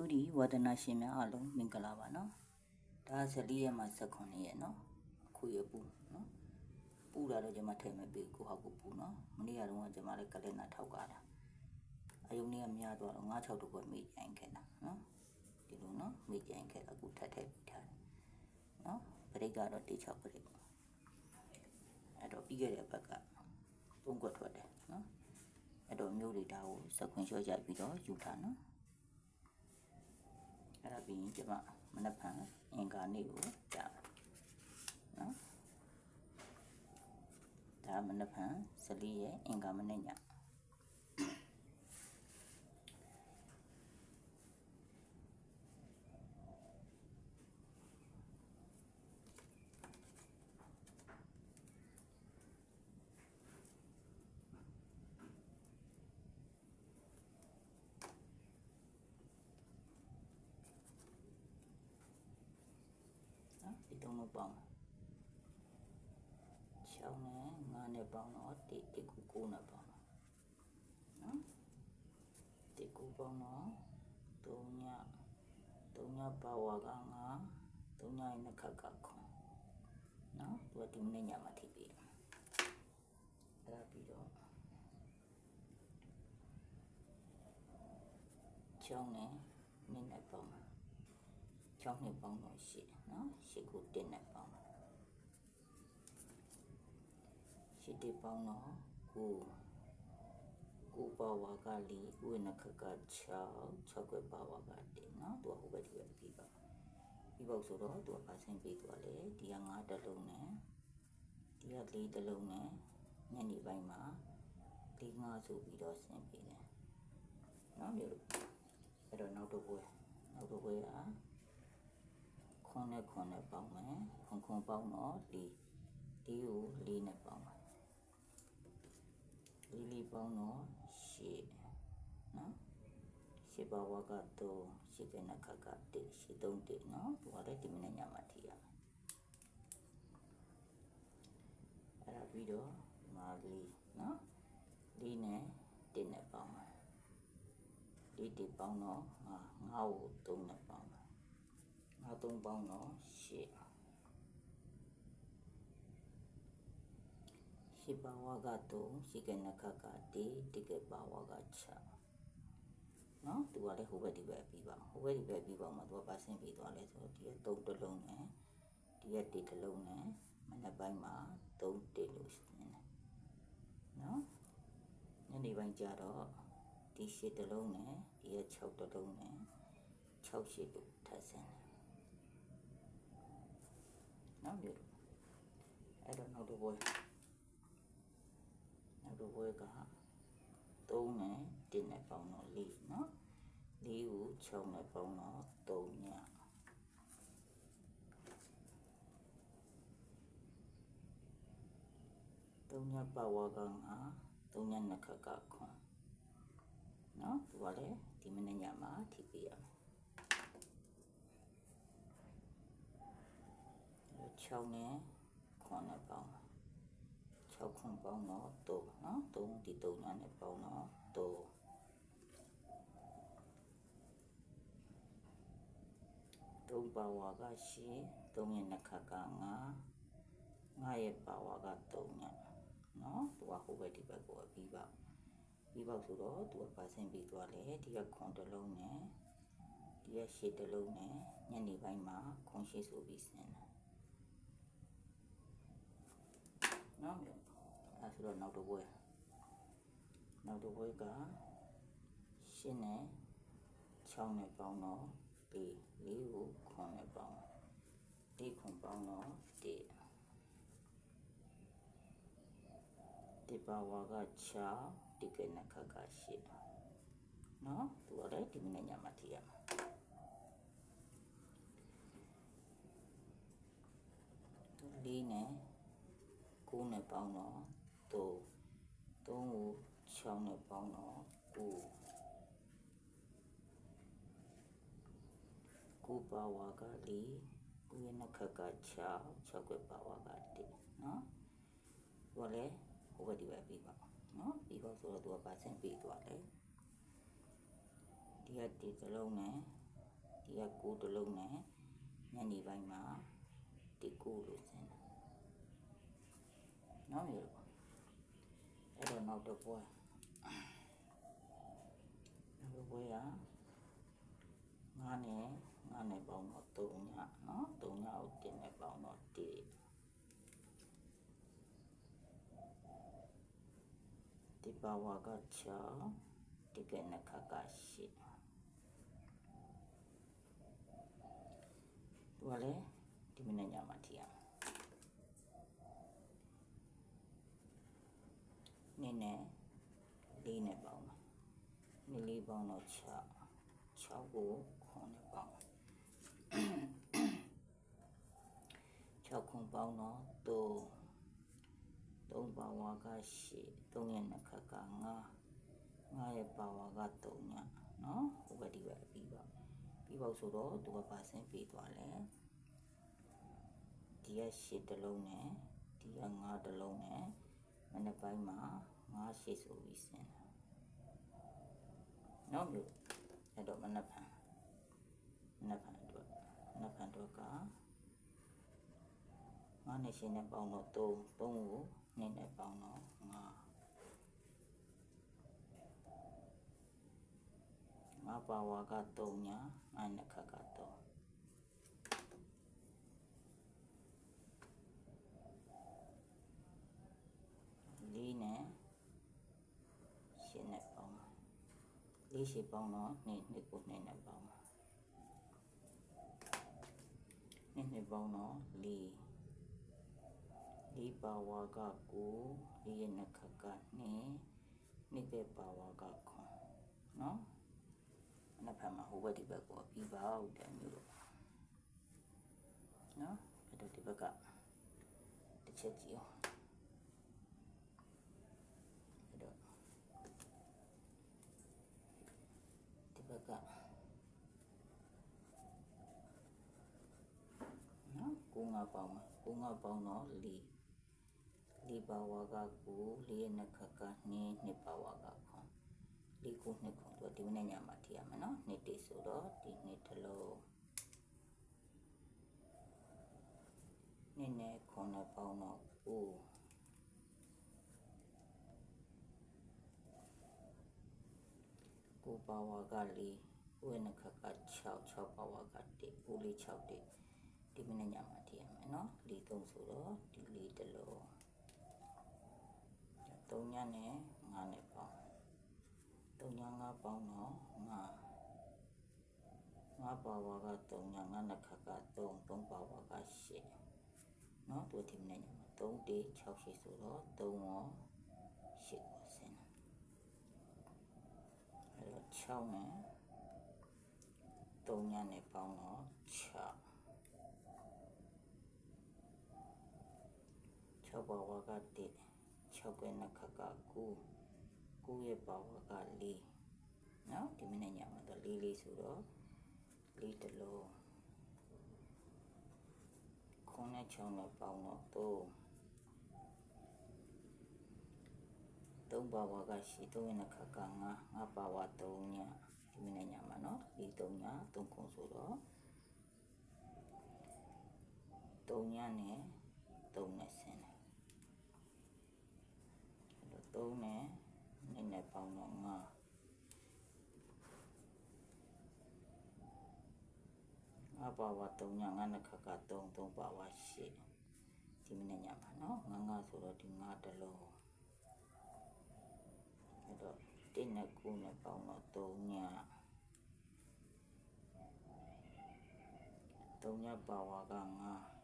တူဒီဝဒနာရှင်များအားလုံးမင်္ဂလာပါနော်ဒါ14ရက်မှ18ရက်နော်အခုရပူနော်ပူတာတော့ကျွန်မထည့်မပေးကိုဟောက်ကိုပူနော်မနေ့ကတော့ကျွန်မလည်းကလင်နာထောက်ကားတာအယုံနေ့ကများတော့9 6တော့မိကြိုင်ခဲ့တာနော်ဒီလိုနော်မိကြိုင်ခဲ့အခုထပ်ထည့်ပြီးထားတယ်နော်ပရိတ်ကတော့တေ6ပရိတ်အဲ့တော့ပြီးခဲ့တဲ့ဘက်ကသုံးခွက်ထွက်တယ်နော်အဲ့တော့မျိုးတွေဒါကိုစက်ခွင်လျှော့ကြပြီးတော့ယူထားနော် အဲ့ဒါပြီးရင်ကျမမနက်ဖြန်အင်္ဂါနေ့ကိုကြာနော်ဒါမနက်ဖြန်14ရက်အင်္ဂါမနေ့ည နော်ဒီတုံးလုံးပေါင်း6နဲ့9နဲ့ပေါင်းတော့တိတိကူ9နဲ့ပေါင်းတော့နော်တိကူပေါင်းတော့3ည3ညပါဝါက9 3ညရဲ့နှစ်ခတ်ကခွန်နော်သူကဒီနေ့ညမှာထိပြီအဲ့ဒါပြီးတော့6နဲ့9နဲ့ပေါင်းတော့6နှစ်ပေါင်းတော့ရှိတယ်နော်ရှိခု1နဲ့ပေါင်းတော့ ရှိတဲ့ပေါင်းတော့ကိုကိုပါဝါကလေးဝိနခက6 6ကွယ်ပါဝါက1နော်သူကဟိုဘက်ဒီဘက်ပြီးပါပြီးပေါ့ဆိုတော့သူကပါဆင်းပြီးသွားလေဒီက9တလုံးနဲ့ဒီက4တလုံးနဲ့ညနေပိုင်းမှာဒီ9ဆိုပြီးတော့ဆင်းပြီးတယ်နော်မျိုးအဲ့တော့နောက်တော့ပွဲနောက်တော့ပွဲကခွန်းနဲ့ခွန်းနဲ့ပေါင်းမယ်ခွန်းခွန်းပေါင်းတော့ဒီဒီကိုလေးနဲ့ပေါင်းမယ် လေးလေးပေါင်းတော့ရှစ်နော်ရှစ်ပါဝါကတော့ရှစ်ကနခကတစ်ရှစ်သုံးတစ်နော်သူကလည်းဒီမနေ့ညမှာထည့်ရမယ်အဲ့ဒါပြီးတော့မာလေးနော်လေးနဲ့တစ်နဲ့ပေါင်းမယ်လေးတစ်ပေါင်းတော့ငါငါ့ကိုသုံးနဲ့ပေါင်းမယ်ငါသုံးပေါင်းတော့ရှစ် ရှစ်ပါဝါကတော့ရှိကနခကတိတိကပါဝါက6နော်သူကလည်းဟိုဘက်ဒီဘက်ပြီးပါဟိုဘက်ဒီဘက်ပြီးပါမှသူကပါဆင်းပြီးသွားလဲဆိုတော့ဒီက3တစ်လုံးနဲ့ဒီက1တစ်လုံးနဲ့မနက်ပိုင်းမှာ3တစ်လို့ရှိနေတယ်နော်ညနေပိုင်းကျတော့ဒီရှစ်တစ်လုံးနဲ့ဒီက6တစ်လုံးနဲ့6ရှစ်လို့ထပ်ဆင်းတယ်နော်မျိုးတို့အဲ့တော့နောက်တစ်ပွဲနောက် တစ်ပွဲက3နဲ့1နဲ့ပေါင်းတော့4နော်4ကို6နဲ့ပေါင်းတော့3ည3ညပါဝါက9 3ညနှစ်ခက်ကခွန်နော်သူကလည်းဒီမနေ့ညမှာထိပေးရမယ်6နဲ့9နဲ့ပေါင်း 6ခွန်ပေါင်းတော့တို့ပါနော်3ဒီ3နာနဲ့ပေါင်းတော့တို့သုံးပါဝါကရှင်သုံးရဲ့နှခကငါငါရဲ့ပါဝါကသုံးညနော်သူကဟိုဘက်ဒီဘက်ကိုပြီးပါပြီးပါဆိုတော့သူကပါဆင်းပြီးသွားလေဒီကခွန်တစ်လုံးနဲ့ဒီကရှေ့တစ်လုံးနဲ့ညနေပိုင်းမှာခွန်ရှေ့ဆိုပြီးဆင်း ဆိုတော့နောက်တစ်ပွဲနောက်တစ်ပွဲကရှင်းနဲ့6နဲ့ပေါင်းတော့ဒီလေးကိုခွန်နဲ့ပေါင်းဒီခွန်ပေါင်းတော့ဒီဒီပါဝါက6ဒီကနခက8နော်သူကလည်းဒီမနေ့ညမှာထည့်ရမှာလေးနဲ့9နဲ့ပေါင်းတော့ 3 3ကို6နဲ့ပေါင်းတော့9 9ပါဝါကလေး9ရဲ့နှစ်ခက်က6 6ခွဲပါဝါက1နော်ဟိုလေဟိုဘက်ဒီဘက်ပြီးပါနော်ပြီးပါဆိုတော့သူကပါဆင်ပြီးသွားတယ်ဒီကဒီသလုံးနဲ့ဒီကကိုတစ်လုံးနဲ့ညနေပိုင်းမှာဒီကိုလို့ဆင်းတာနော်မျိုးအဲ့ တော့နောက်တစ်ပွဲနောက်တစ်ပွဲကငါးနဲ့ငါးနဲ့ပေါင်းတော့3ညနော်3ညကိုတင်နဲ့ပေါင်းတော့1ဒီပါဝါက6ဒီကနခက8သူကလည်းဒီမနေ့ညမှာ ထီရမယ်နည်းနဲ့လေးနဲ့ပေါင်းမယ်နည်းလေးပေါင်းတော့6 6ကို9နဲ့ပေါင်း6ခွန်ပေါင်းတော့3 3ပါဝါက8 3ရဲ့နှစ်ခါက9 9ရဲ့ပါဝါက3ညနော်ဟိုဘက်ဒီဘက်ပြီးပါပြီးပေါ့ဆိုတော့သူကပါစင်းပြီးသွားလဲဒီက8တလုံးနဲ့ဒီက9တလုံးနဲ့မနေ့ပိုင်းမှာ 9 8ဆိုပြီးစင်းတာနော်မျိုးအဲ့တော့မနေ့ဖန်မနေ့ဖန်အတွက်မနေ့ဖန်အတွက်က9နဲ့8နဲ့ပေါင်းတော့3 3ကို2နဲ့ပေါင်းတော့5ငါပါဝါက3ညာငါနှစ်ခါက3လေးနဲ့ရှင်းနဲ့ပေါင်း လေးရှိပေါင်းတော့နှစ်နှစ်ကိုနှစ်နဲ့ပေါင်းနှစ်နှစ်ပေါင်းတော့လေးလေးပါဝါက9လေးရဲ့နှစ်ခါက2နှစ်တဲ့ပါဝါက9နော်နှစ်ဖက်မှာဟိုဘက်ဒီဘက်ကိုပြီးပါဦးတယ်မျိုးလို့နော်အဲ့တော့ဒီဘက်ကတစ်ချက်ကြည့်အောင် ဘက်ကနော်ကိုငါပေါင်းကိုငါပေါင်းတော့လီလီပါဝါကကိုလေးနှစ်ခါကနှင်းနှစ်ပါဝါကခွန်လေးကိုနှစ်ခွန်တော့ဒီမနေ့ညမှာထည့်ရမယ်နော်နှစ်တိဆိုတော့ဒီနှစ်တစ်လုံးနှစ်နဲ့ခွန်နဲ့ပေါင်းတော့ဦး 9ပါဝါက4ဝိနခက6 6ပါဝါက1ကိုလေး6တိဒီမနေ့ညမှာတည်ရမယ်เนาะ4 3ဆိုတော့ဒီလေးတလုံး3ညနဲ့9နဲ့ပေါင်း3ည9ပေါင်းတော့9 9ပါဝါက3ည9နခက3 3ပါဝါက8เนาะတို့ဒီမနေ့ညမှာ3 6 8ဆိုတော့3ရော8 6နဲ့3ညနဲ့ပေါင်းတော့6 6ပါဝါက1 6ကွင်းနှစ်ခါက9 9ရဲ့ပါဝါက4နော်ဒီမနေ့ညမှာတော့4 4ဆိုတော့4တလုံး9နဲ့6နဲ့ပေါင်းတော့3 3ပါဝါကရှိ3ဝင်တစ်ခါက9 9ပါဝါ3ညဒီမနေ့ညမှာနော်ဒီ3ည3ခုဆိုတော့3ညနဲ့3နဲ့ဆင်းတယ်အဲ့တော့3နဲ့နဲ့နဲ့ပေါင်းတော့9ငါပါဝါ3ညငါနှစ်ခါက3 3ပါဝါ8ဒီမနေ့ညမှာနော်ငါငါဆိုတော့ဒီငါတလုံး တင်းနဲ့ကူနဲ့ပေါင်းတော့၃ည၃ညပါဝါက9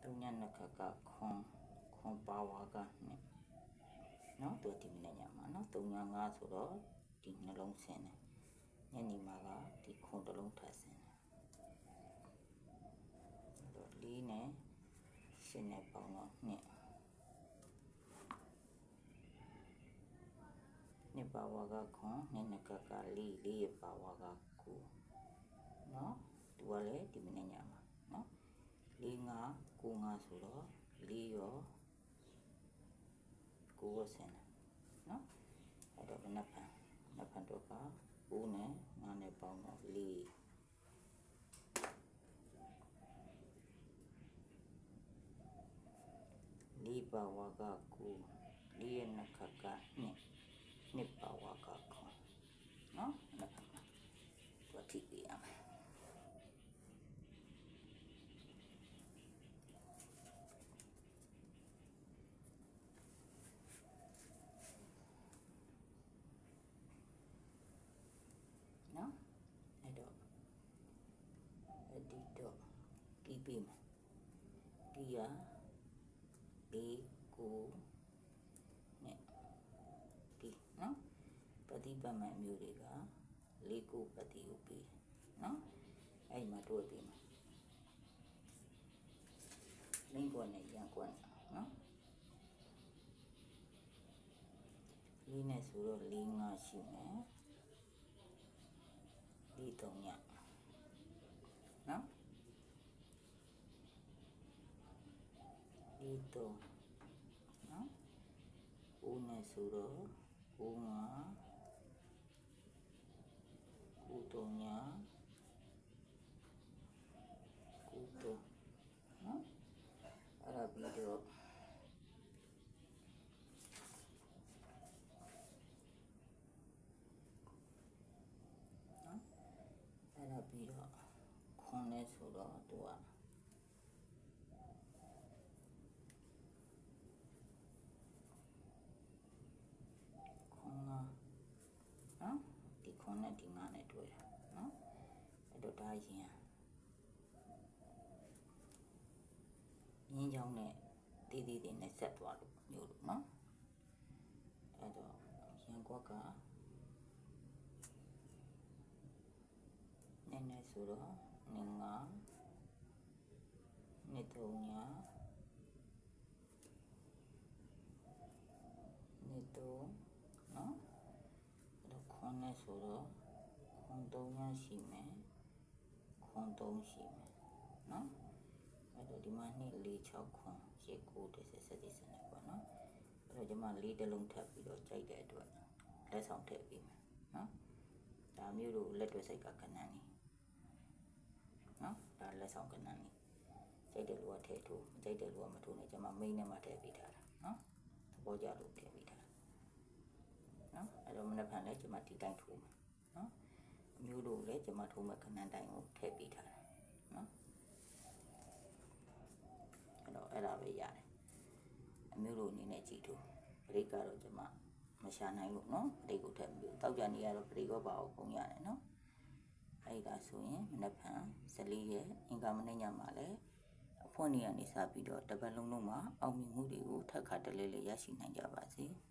3ညနှစ်ခါကခွန်ခွန်ပါဝါကနှစ်နော်သူဒီမနေ့ညမှာနော်3ည5ဆိုတော့ဒီနှလုံးဆင်းတယ်ညနေမှာကဒီခွန်တစ်လုံးထပ်ဆင်းတယ်အဲ့တော့၄နဲ့ရှင်းနဲ့ပေါင်းတော့နှစ် နှစ်ပါဝါကခွန်နှစ်နှစ်ကကလေးလေးရဲ့ပါဝါကကိုနော်သူကလည်းဒီမနေ့ညမှာနော်လေးငါကိုငါဆိုတော့လေးရောကိုရောဆင်းတယ်နော်အဲ့တော့ဘယ်နှဖန်နှဖန်တော့က 9နဲ့9နဲ့ပေါင်းတော့4လေးပါဝါက9လေးရဲ့နှစ်ခါကနှစ်နှစ်ပါဝါက9နော်နှစ်ခါမှာတော့ထိပြရမယ်နော်အဲ့တော့အဲ့ဒီတော့ဒီ ပြီးမှာဒီရလေးကိုနဲ့ဒီနော်ပฏิပတ်မှန်မျိုးတွေကလေးကိုပฏิကိုပြီးနော်အဲ့ဒီမှာတို့ပြီးမှာလင်းကွက်နဲ့ရန်ကွက်နော်လေးနဲ့ဆိုတော့လေးငါရှိမယ်လေးသုံးညနော် လေးသုံးနော်ဦးနဲ့ဆိုတော့ဦးငါဦးသုံးညဦးသုံးနော်အဲ့ဒါပြီးတော့နော်အဲ့ဒါပြီးတော့ခွန်နဲ့ဆိုတော့သူကခွန်ကနော်ဒီခွန်နဲ့ဒီငါနဲ့တွေ့တာနော်အဲ့တော့ဒါ ရင်ငင်းချောင်းနဲ့တီးတီးတွေနဲ့ဆက်သွားလို့မျိုးလို့နော်အဲ့တော့ရန်ကွက်ကနည်းနည်းဆိုတော့နင်းငါနှစ်သုံးညာနှစ်သုံးနော်အဲ့တော့ခွန်နဲ့ဆိုတော့ခွန်သုံးညာရှိမယ် ခွန်သုံးရှိမယ်နော်အဲ့တော့ဒီမှာနှစ်၄6ခွန်ရှစ်9 10 17 17ပေါ့နော်အဲ့တော့ဒီမှာလေးတစ်လုံးထပ်ပြီးတော့ကြိုက်တဲ့အတွက်လက်ဆောင်ထည့်ပေးမယ်နော်ဒါမျိုးတို့လက်တွေ့စိတ်ကကဏ္ဍနေနော်ဒါလက်ဆောင်ကဏ္ဍနေကြိုက်တဲ့လူကထည့်ထိုးမကြိုက်တဲ့လူကမထိုးနဲ့ကျွန်မမိန်းနဲ့မှထည့်ပေးထားတာနော်သဘောကျလို့ထည့်ပေးထားနော်အဲ့တော့မနေ့ကလည်းကျွန်မဒီတိုင်းထိုးမယ်နော်အ မျိုးတို့လည်းကျွန်မထိုးမဲ့ကဏ္ဍတိုင်းကိုထည့်ပေးထားတာနော်အဲ့တော့အဲ့ဒါပဲရတယ်အမျိုးတို့အနေနဲ့ကြည့်ထိုးပရိတ်ကတော့ကျွန်မမရှာနိုင်လို့နော်ပရိတ်ကိုထည့်မလို့တောက်ကြနေရတော့ပရိတ်ရောပါအောင်ပုံရတယ်နော်အဲ့ဒါဆိုရင်မနက်ဖြန်14ရက်အင်္ဂါမနေ့ညမှာလည်းအဖွင့်နေရနေစပြီးတော့တပတ်လုံးလုံးမှာအောင်မြင်မှုတွေကိုထပ်ခါတလဲလဲရရှိနိုင်ကြပါစေ။